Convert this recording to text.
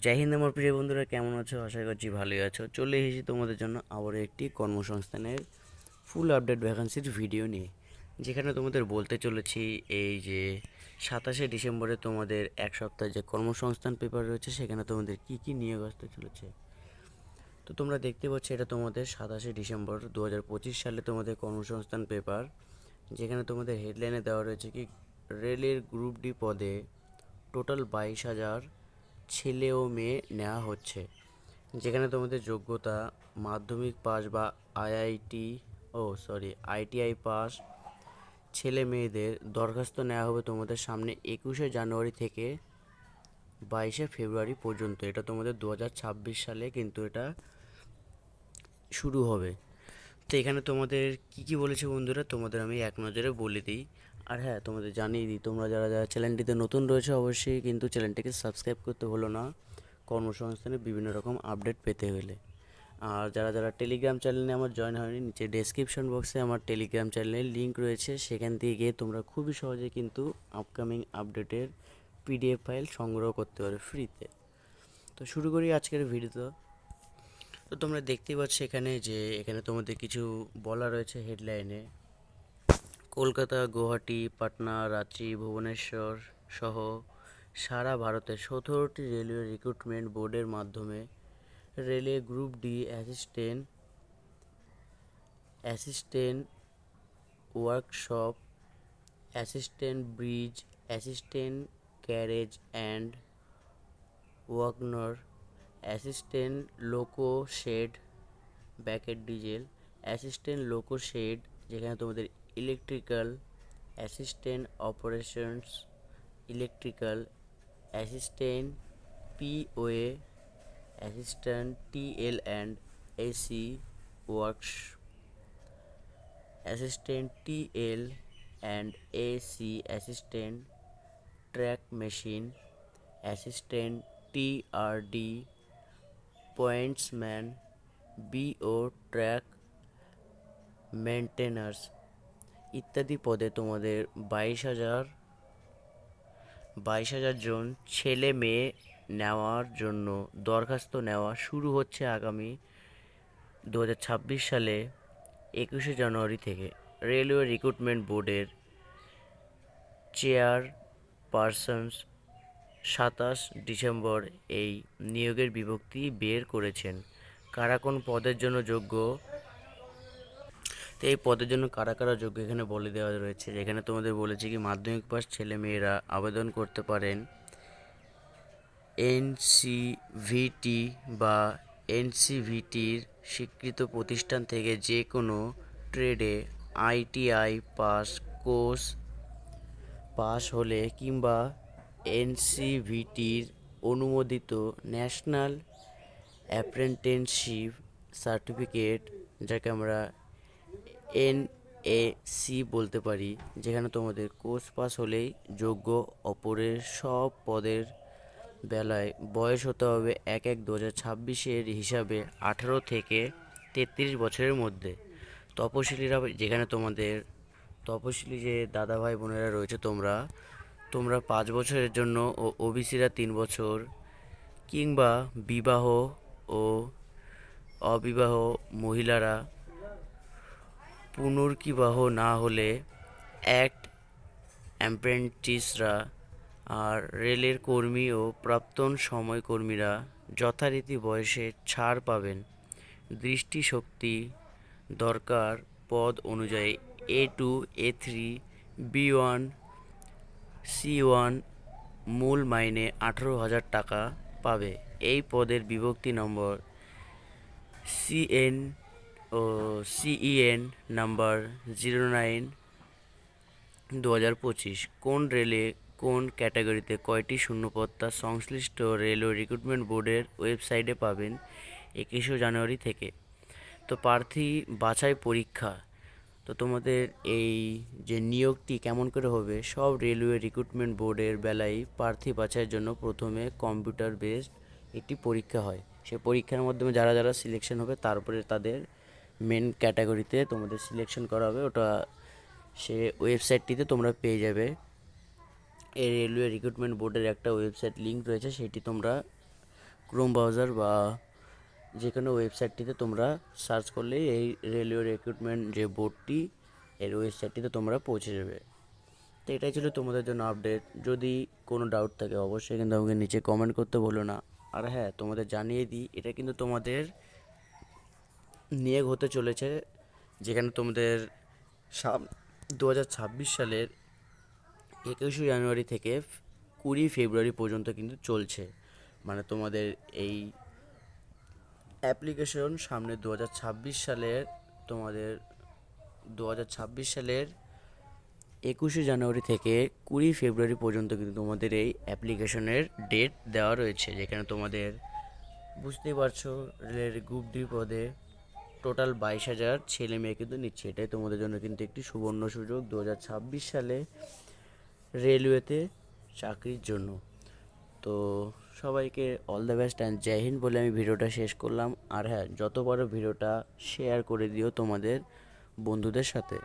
জয় হিন্দ আমার প্রিয় বন্ধুরা, কেমন আছো? আশা করছি ভালোই আছো। চলে এসেছি তোমাদের জন্য আবারও একটি কর্মসংস্থানের ফুল আপডেট ভ্যাকান্সির ভিডিও নিয়ে, যেখানে তোমাদের বলতে চলেছি এই যে সাতাশে ডিসেম্বরে তোমাদের এক সপ্তাহে যে কর্মসংস্থান পেপার রয়েছে, সেখানে তোমাদের কী কী নিয়োগ আসতে চলেছে। তো তোমরা দেখতে পাচ্ছ, এটা তোমাদের সাতাশে ডিসেম্বর দু হাজার পঁচিশ সালে তোমাদের কর্মসংস্থান পেপার যেখানে তোমাদের হেডলাইনে দেওয়া রয়েছে কি, রেলের গ্রুপ ডি পদে টোটাল বাইশ হাজার ছেলে ও মেয়ে নেওয়া হচ্ছে, যেখানে তোমাদের যোগ্যতা মাধ্যমিক পাস বা আইআইটি, ও সরি আইটিআই পাস ছেলে মেয়েদের দরখাস্ত নেওয়া হবে তোমাদের সামনে একুশে জানুয়ারি থেকে বাইশে ফেব্রুয়ারি পর্যন্ত। এটা তোমাদের দু হাজার ছাব্বিশ সালে কিন্তু এটা শুরু হবে। তো এখানে তোমাদের কি কি বলেছে বন্ধুরা? তোমাদের আমি এক নজরে বলে দিই। আর হ্যাঁ তোমাদের জানিয়ে দিই, তোমরা যারা যারা চ্যানেলটিতে নতুন রয়েছে অবশ্যই কিন্তু চ্যানেলটিকে সাবস্ক্রাইব করতে হলো না। কর্মসংস্থানে বিভিন্ন রকম আপডেট পেতে হলে। আর যারা যারা টেলিগ্রাম চ্যানেলে আমার জয়েন হয়নি, নিচে ডেসক্রিপশন বক্সে আমার টেলিগ্রাম চ্যানেলের লিঙ্ক রয়েছে। সেখান থেকে গিয়ে তোমরা খুবই সহজে কিন্তু আপকামিং আপডেটের পিডিএফ ফাইল সংগ্রহ করতে পারো ফ্রিতে তো শুরু করি আজকের ভিডিও তো তোমরা দেখতেই পাচ্ছ এখানে যে, এখানে তোমাদের কিছু বলা রয়েছে হেডলাইনে কলকাতা, গুয়াহাটি, পাটনা, রাঁচি, ভুবনেশ্বর সহ সারা ভারতের সতেরোটি রেলওয়ে রিক্রুটমেন্ট বোর্ডের মাধ্যমে রেলে group D assistant assistant workshop assistant bridge assistant carriage and wagon assistant loco shed bracket diesel assistant loco shed যেখানে তোমাদের electrical assistant operations electrical assistant POA assistant TL and AC works assistant TL and AC assistant track machine assistant TRD pointsman BO track maintainers ইত্যাদি পদে তোমাদের বাইশ হাজার বাইশ হাজার জন ছেলে মেয়ে নেওয়ার জন্য দরখাস্ত নেওয়া শুরু হচ্ছে আগামী দু ছাব্বিশ সালে একুশে জানুয়ারি থেকে। রেলওয়ে রিক্রুটমেন্ট বোর্ডের চেয়ার পারসনস সাতাশ ডিসেম্বর এই নিয়োগের বিভক্তি বের করেছেন। কারা কোন পদের জন্য যোগ্য তো এই পদের জন্য কারা কারা যোগ্য এখানে বলে দেওয়া রয়েছে? যেখানে তোমাদের বলেছে কি মাধ্যমিক পাস ছেলে মেয়েরা আবেদন করতে পারেন। এনসিভিটি বা এনসিভিটির স্বীকৃত প্রতিষ্ঠান থেকে যে কোনো ট্রেডে আইটিআই পাস, কোর্স পাস হলে কিংবা এনসিভিটির অনুমোদিত ন্যাশনাল অ্যাপ্রেন্টেনশিপ সার্টিফিকেট, যাকে আমরা এন এ সি বলতে পারি, যেখানে তোমাদের কোর্স পাস হলেই যোগ্য অপরের সব পদের বেলায় বয়স হতে হবে এক এক দু হাজার ছাব্বিশের হিসাবে আঠেরো থেকে তেত্রিশ বছরের মধ্যে। তপশিলিরা যেখানে তোমাদের, তপশিলি যে দাদা ভাই বোনেরা রয়েছে তোমরা তোমরা পাঁচ বছরের জন্য ও ওবিসিরা তিন বছর, কিংবা বিবাহ ও অবিবাহ মহিলারা পুনর্বিবাহ না হলে অ্যাক্ট অ্যাপ্রেন্টিসরা আর রেলের কর্মী ও প্রাক্তন সময়কর্মীরা যথারীতি বয়সে ছাড় পাবেন। দৃষ্টিশক্তি দরকার পদ অনুযায়ী A two A three B one C one মূল মাইনে আঠেরো হাজার টাকা পাবে। এই পদের বিভক্তি নম্বর সিএন ও সিইএন নাম্বার জিরো নাইন দু হাজার পঁচিশ কোন রেলে, কোন ক্যাটাগরিতে কয়টি শূন্যপদ তা সংশ্লিষ্ট রেলওয়ে রিক্রুটমেন্ট বোর্ডের ওয়েবসাইটে পাবেন একুশে জানুয়ারি থেকে? তো প্রার্থী বাছাই পরীক্ষা। তো তোমাদের এই যে নিয়োগটি কেমন করে হবে, সব রেলওয়ে রিক্রুটমেন্ট বোর্ডের বেলায় প্রার্থী বাছাইয়ের জন্য প্রথমে কম্পিউটার বেসড একটি পরীক্ষা হয়। সে পরীক্ষার মাধ্যমে যারা যারা সিলেকশন হবে, তারপরে তাদের মেন ক্যাটাগরিতে তোমাদের সিলেকশন করা হবে। ওটা সে ওয়েবসাইটটিতে তোমরা পেয়ে যাবে। এই রেলওয়ে রিক্রুটমেন্ট বোর্ডের একটা ওয়েবসাইট লিঙ্ক রয়েছে। সেটি তোমরা ক্রোম ব্রাউজার বা যে কোনো ওয়েবসাইটটিতে তোমরা সার্চ করলে এই রেলওয়ে রিক্রুটমেন্ট যে বোর্ডটি এর ওয়েবসাইটটিতে তোমরা পৌঁছে যাবে। তো এটাই ছিল তোমাদের জন্য আপডেট যদি কোনো ডাউট থাকে, অবশ্যই কিন্তু আমাকে নিচে কমেন্ট করতে বলো না। আর হ্যাঁ তোমাদের জানিয়ে দিই, এটা কিন্তু তোমাদের নিয়োগ হতে চলেছে, যেখানে তোমাদের সাম দু হাজার ছাব্বিশ সালের একুশে জানুয়ারি থেকে কুড়ি ফেব্রুয়ারি পর্যন্ত কিন্তু চলছে। মানে তোমাদের এই অ্যাপ্লিকেশন সামনে দু হাজার ছাব্বিশ সালের, তোমাদের দু হাজার ছাব্বিশ সালের একুশে জানুয়ারি থেকে কুড়ি ফেব্রুয়ারি পর্যন্ত কিন্তু তোমাদের এই অ্যাপ্লিকেশনের ডেট দেওয়া রয়েছে, যেখানে তোমাদের বুঝতেই পারছ রেলের গ্রুপ ডি পদে টোটাল বাইশ হাজার ছেলে মেয়ে কিন্তু নিচ্ছে। এটাই তোমাদের জন্য কিন্তু একটি সুবর্ণ সুযোগ। দু হাজার ছাব্বিশ সালে রেলওয়েতে চাকরির জন্য। তো সবাইকে অল দ্য বেস্ট অ্যান্ড জয় হিন্দ বলে আমি ভিডিওটা শেষ করলাম। আর হ্যাঁ যত বড় ভিডিওটা শেয়ার করে দিও তোমাদের বন্ধুদের সাথে।